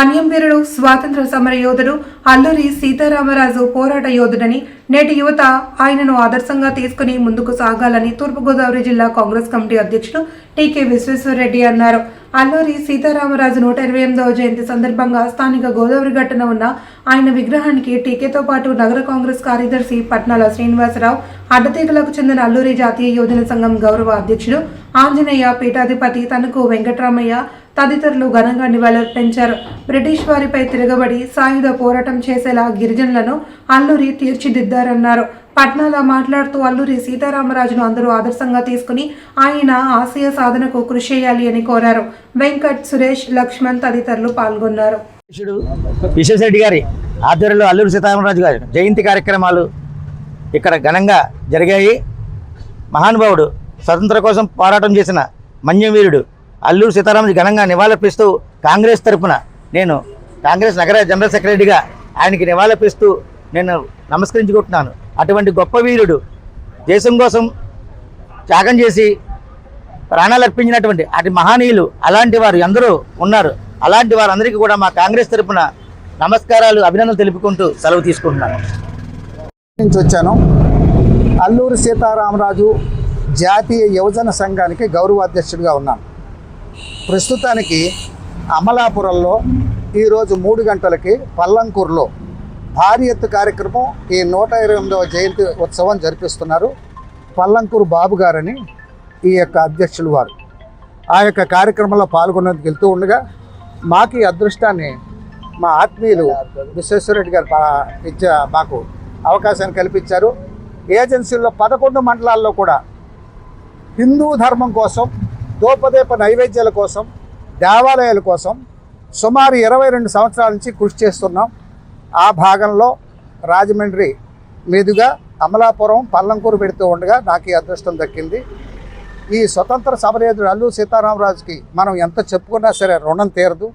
మన్యం వీరుడు స్వాతంత్ర సమర యోధుడు అల్లూరి సీతారామరాజు పోరాట యోధుడని నేటి యువత ఆయనను ఆదర్శంగా తీసుకుని ముందుకు సాగాలని తూర్పుగోదావరి జిల్లా కాంగ్రెస్ కమిటీ అధ్యక్షుడు టీకే విశ్వేశ్వరరెడ్డి అన్నారు. అల్లూరి సీతారామరాజు నూట ఇరవై ఎనిమిదవ జయంతి సందర్భంగా స్థానిక గోదావరి గట్టున ఉన్న ఆయన విగ్రహానికి టీకేతో పాటు నగర కాంగ్రెస్ కార్యదర్శి పట్నాల శ్రీనివాసరావు అడ్డతీగలకు చెందిన అల్లూరి జాతీయ యోజన సంఘం గౌరవ అధ్యక్షుడు ఆంజనేయ పీఠాధిపతి తనకు వెంకటరామయ్య తదితరులు ఘనంగా నివాళులర్పించారు. బ్రిటిష్ వారిపై తిరగబడి సాయుధ పోరాటం చేసేలా గిరిజనులను అల్లూరి తీర్చిదిద్దారన్నారు. పట్నాలో మాట్లాడుతూ అల్లూరి సీతారామరాజును అందరూ ఆదర్శంగా తీసుకుని ఆయన ఆశయ సాధనకు కృషి చేయాలి అని కోరారు. వెంకట్ సురేష్ లక్ష్మణ్ తదితరులు పాల్గొన్నారు. అధ్యక్షుడు గారి ఆధ్వర్యంలో అల్లూరి సీతారామరాజు గారి జయంతి కార్యక్రమాలు ఇక్కడ ఘనంగా జరిగాయి. మహానుభావుడు స్వతంత్ర కోసం పోరాటం చేసిన మన్యవీరుడు అల్లూరు సీతారామరాజు ఘనంగా నివాళులర్పిస్తూ కాంగ్రెస్ తరపున నేను కాంగ్రెస్ నగర జనరల్ సెక్రటరీగా ఆయనకి నివాళులర్పిస్తూ నేను నమస్కరించుకుంటున్నాను. అటువంటి గొప్ప వీరుడు దేశం కోసం త్యాగం చేసి ప్రాణాలు అర్పించినటువంటి అటు మహనీయులు అలాంటి వారు ఎందరో ఉన్నారు. అలాంటి వారందరికీ కూడా మా కాంగ్రెస్ తరపున నమస్కారాలు అభినందనలు తెలుపుకుంటూ సెలవు తీసుకుంటున్నాను. నుంచి వచ్చాను. అల్లూరు సీతారామరాజు జాతీయ యువజన సంఘానికి గౌరవ అధ్యక్షుడిగా ఉన్నాను. ప్రస్తుతానికి అమలాపురంలో ఈరోజు మూడు గంటలకి పల్లంకూరులో భారీ ఎత్తు కార్యక్రమం ఈ నూట ఇరవై ఎనిమిదవ జయంతి ఉత్సవం జరిపిస్తున్నారు పల్లంకూరు బాబు గారని ఈ యొక్క అధ్యక్షులు వారు. ఆ యొక్క కార్యక్రమంలో పాల్గొనేందుకు వెళ్తూ ఉండగా మాకు ఈ అదృష్టాన్ని మా ఆత్మీయులు విశ్వేశ్వరరెడ్డి గారు ఇచ్చే మాకు అవకాశాన్ని కల్పించారు. ఏజెన్సీల్లో పదకొండు మండలాల్లో కూడా హిందూ ధర్మం కోసం దోపదీప నైవేద్యాల కోసం దేవాలయాల కోసం సుమారు ఇరవై రెండు సంవత్సరాల నుంచి కృషి చేస్తున్నాం. ఆ భాగంలో రాజమండ్రి మీదుగా అమలాపురం పల్లంకూరు పెడుతూ ఉండగా నాకు ఈ అదృష్టం దక్కింది. ఈ స్వతంత్ర సమరయోధుడు అల్లు సీతారామరాజుకి మనం ఎంత చెప్పుకున్నా సరే రుణం తీరదు.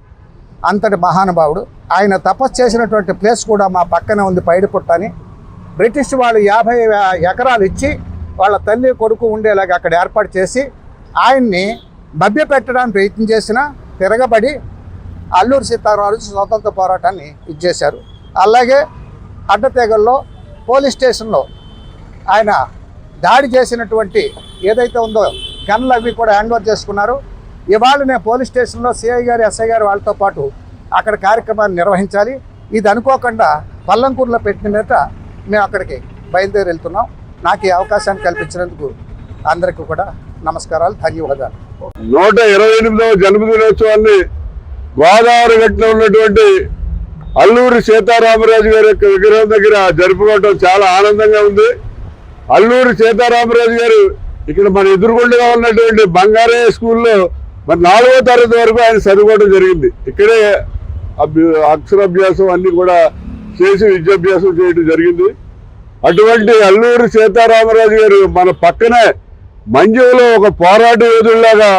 అంతటి మహానుభావుడు. ఆయన తపస్సు చేసినటువంటి ప్లేస్ కూడా మా పక్కనే ఉంది పైడిపుట్టని బ్రిటిష్ వాళ్ళు యాభై ఎకరాలు ఇచ్చి వాళ్ళ తల్లి కొడుకు ఉండేలాగా అక్కడ ఏర్పాటు చేసి ఆయన్ని మభ్యపెట్టడానికి ప్రయత్నం చేసిన తిరగబడి అల్లూరి సీతారామరాజు స్వాతంత్ర పోరాటాన్ని ఇచ్చేశారు అలాగే అడ్డతీగల్లో పోలీస్ స్టేషన్లో ఆయన దాడి చేసినటువంటి ఏదైతే ఉందో గన్లు అవి కూడా హ్యాండ్ ఓవర్ చేసుకున్నారు. ఇవాళ నేను పోలీస్ స్టేషన్లో సిఐ గారు ఎస్ఐ గారు వాళ్ళతో పాటు అక్కడ కార్యక్రమాన్ని నిర్వహించాలి. ఇది అనుకోకుండా పల్లంకూరులో పెట్టిన మీద మేము అక్కడికి బయలుదేరి వెళ్తున్నాం. నాకు ఈ అవకాశాన్ని కల్పించినందుకు అందరికీ కూడా నమస్కారాలు. ధన్యవాదాలు నూట ఇరవై ఎనిమిదవ జన్మదినోత్సవాన్ని గోదావరి గట్టున ఉన్నటువంటి అల్లూరి సీతారామరాజు గారి యొక్క విగ్రహం దగ్గర జరుపుకోవడం చాలా ఆనందంగా ఉంది. అల్లూరి సీతారామరాజు గారు ఇక్కడ మన ఎదురుగుండగా ఉన్నటువంటి బంగారయ్య స్కూల్లో మరి నాలుగో తరగతి వరకు ఆయన చదువుకోవడం జరిగింది. ఇక్కడే అభ్య అక్షరాభ్యాసం అన్ని కూడా చేసి విద్యాభ్యాసం చేయడం జరిగింది. అటువంటి అల్లూరి సీతారామరాజు గారు మన పక్కనే మంజులో ఒక పోరాట యోధుల్లాగా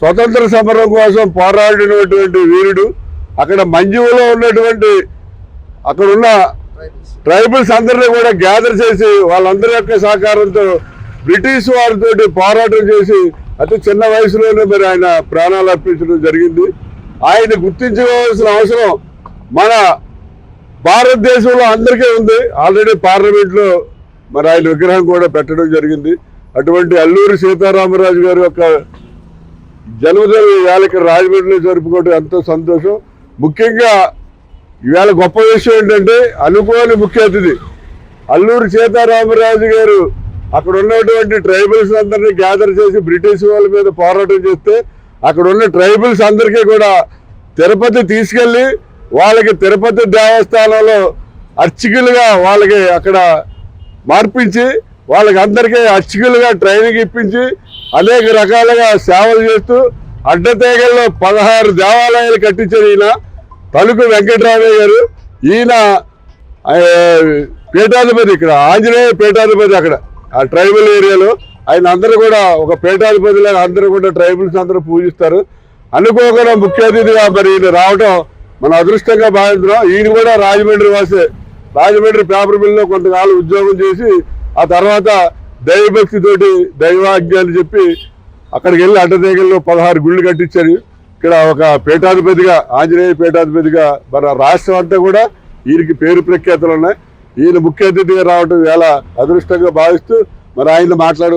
స్వతంత్ర సమరం కోసం పోరాడినటువంటి వీరుడు అక్కడ మంజులో ఉన్నటువంటి అక్కడ ఉన్న ట్రైబల్స్ అందరినీ కూడా గ్యాదర్ చేసి వాళ్ళందరి యొక్క సహకారంతో బ్రిటిష్ వారితోటి పోరాటం చేసి అతి చిన్న వయసులోనే మరి ఆయన ప్రాణాలు అర్పించడం జరిగింది. ఆయన గుర్తించుకోవాల్సిన అవసరం మన భారతదేశంలో అందరికీ ఉంది. ఆల్రెడీ పార్లమెంట్లో మరి ఆయన విగ్రహం కూడా పెట్టడం జరిగింది. అటువంటి అల్లూరి సీతారామరాజు గారి యొక్క జన్మదిన వేళకి రాజమండ్రిలో జరుపుకోవడం ఎంతో సంతోషం. ముఖ్యంగా ఇవాళ గొప్ప విషయం ఏంటంటే అనుకోని ముఖ్య అతిథి. అల్లూరి సీతారామరాజు గారు అక్కడ ఉన్నటువంటి ట్రైబల్స్ అందరినీ గ్యాదర్ చేసి బ్రిటిష్ వాళ్ళ మీద పోరాటం చేస్తే అక్కడ ఉన్న ట్రైబల్స్ అందరికీ కూడా తిరుపతి తీసుకెళ్ళి వాళ్ళకి తిరుపతి దేవస్థానంలో అర్చకులుగా వాళ్ళకి అక్కడ మార్పించి వాళ్ళకి అందరికీ అర్చకులుగా ట్రైనింగ్ ఇప్పించి అనేక రకాలుగా సేవలు చేస్తూ అడ్డతేగల్లో పదహారు దేవాలయాలు కట్టించారు ఈయన. తలుకు వెంకటరామయ్య గారు ఈయన పీఠాధిపతి ఇక్కడ ఆంజనేయ పీఠాధిపతి అక్కడ ఆ ట్రైబల్ ఏరియాలో ఆయన అందరూ కూడా ఒక పీఠాధిపతిలాగా అందరూ కూడా ట్రైబల్స్ అందరూ పూజిస్తారు. అనుకోకుండా ముఖ్య అతిథిగా మరి ఈయన రావడం మన అదృష్టంగా భావిస్తున్నాం. ఈయన కూడా రాజమండ్రి వాసే రాజమండ్రి పేపర్ మిల్లో కొంతకాలం ఉద్యోగం చేసి ఆ తర్వాత దైవభక్తితోటి దైవాజ్ఞాలు చెప్పి అక్కడికి వెళ్ళి అడ్డదేగల్లో పదహారు గుళ్ళు కట్టించారు. ఇక్కడ ఒక పీఠాధిపతిగా ఆంజనేయ పీఠాధిపతిగా మన రాష్ట్రం అంతా కూడా ఈయనకి పేరు ప్రఖ్యాతులు ఉన్నాయి. ఈయన ముఖ్య అతిథిగా రావడం చాలా అదృష్టంగా భావిస్తూ మరి ఆయన మాట్లాడు